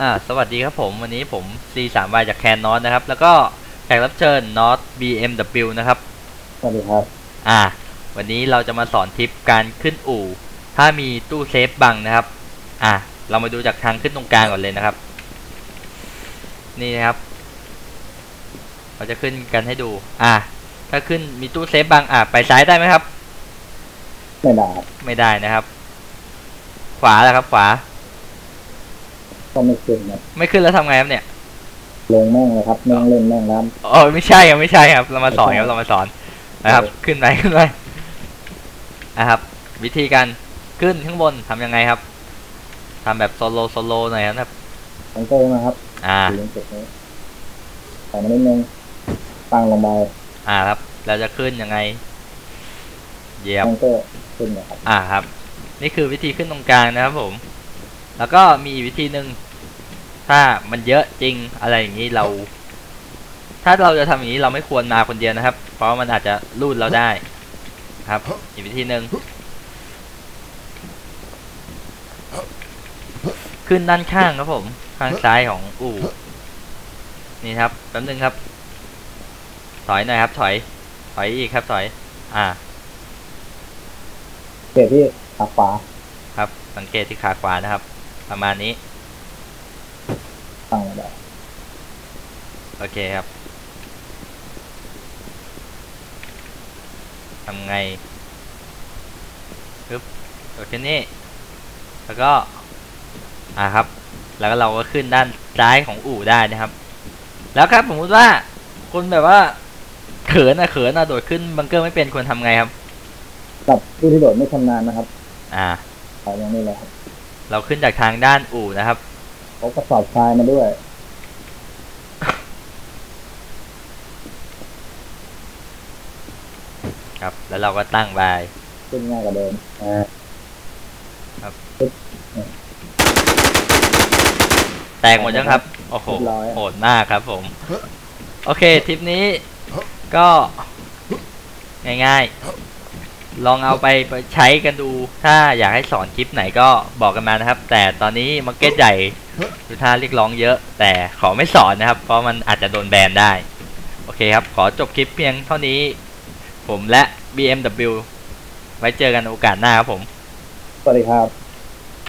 อ่าสวัสดีครับผมวันนี้ผม C3Y จากแคนนอตนะครับ แล้วก็แขกรับเชิญนอต BMW นะครับ สวัสดีครับ อ่า วันนี้เราจะมาสอนทิปการขึ้นอู่ ถ้ามีตู้เซฟบังนะครับ อ่าเรามาดูจากทางขึ้นตรงกลางก่อนเลยนะครับ นี่นะครับ เราจะขึ้นกันให้ดู อ่าถ้าขึ้นมีตู้เซฟบังอ่าไปซ้ายได้ไหมครับ ไม่ได้ครับไม่ได้นะครับ ขวาแล้วครับขวา ก็ไม่ขึ้นครับไม่ขึ้นแล้วทำไงครับเนี่ย ลงแม่งเลยครับแม่งเล่นแม่งน้อ๋อไม่ใช่ครับไม่ใช่ครับ เรามาสอนครับเรามาสอนนะครับ ขึ้นไปขึ้นไปนะครับ วิธีการขึ้นข้างบนทำยังไงครับทำแบบโซโลโซโลหน่อยครับำของเตอร์นะครับ อ่าสีเหลืองจุดนี้ใส่มานิดนึงตั้งลงไปอ่าครับ เราจะขึ้นยังไงเหยียบของเตอร์ขึ้นนะครับ อ่าครับ นี่คือวิธีขึ้นตรงกลางนะครับผม แล้วก็มีอีกวิธีหนึ่งถ้ามันเยอะจริงอะไรอย่างนี้เรา ถ้าเราจะทำอย่างนี้เราไม่ควรมาคนเดียวนะครับ เพราะว่ามันอาจจะรูดเราได้ครับอีกวิธีหนึ่งขึ้นด้านข้างครับผมข้างซ้ายของอู่นี่ครับแป๊บนึงครับ ถอยหน่อยครับถอย ถอยอีกครับถอย อ่าเกียที่ขาขวาครับ สังเกตที่ขาขวานะครับ ประมาณนี้ตั้งลงไปโอเคครับทำไงปึ๊บกดแค่นี้แล้วก็อ่าครับ แล้วก็เราก็ขึ้นด้านซ้ายของอู่ได้นะครับ แล้วครับสมมติว่าคนแบบว่าเขินอะเขินอะโดดขึ้นบังเกอร์ไม่เป็นควรทำไงครับกับผู้ที่โดดไม่ชำนาญนะครับ อ่าใส่อย่างนี้เลยครับ เราขึ้นจากทางด้านอู่นะครับเขากระสอบทรายมาด้วย ครับ แล้วเราก็ตั้งไปขึ้นง่ายกว่าเดิมอ่าแตกหมดยังครับ โอ้โหโหดมากครับผม โอเคทริปนี้ก็ ง่ายๆ ลองเอาไปใช้กันดู ถ้าอยากให้สอนคลิปไหนก็บอกกันมานะครับ แต่ตอนนี้มาร์เก็ตใหญ่ดูท่าเรียกร้องเยอะ แต่ขอไม่สอนนะครับ เพราะมันอาจจะโดนแบนได้ โอเคครับ ขอจบคลิปเพียงเท่านี้ ผมและ BMW ไว้เจอกันโอกาสหน้าครับผม สวัสดีครับ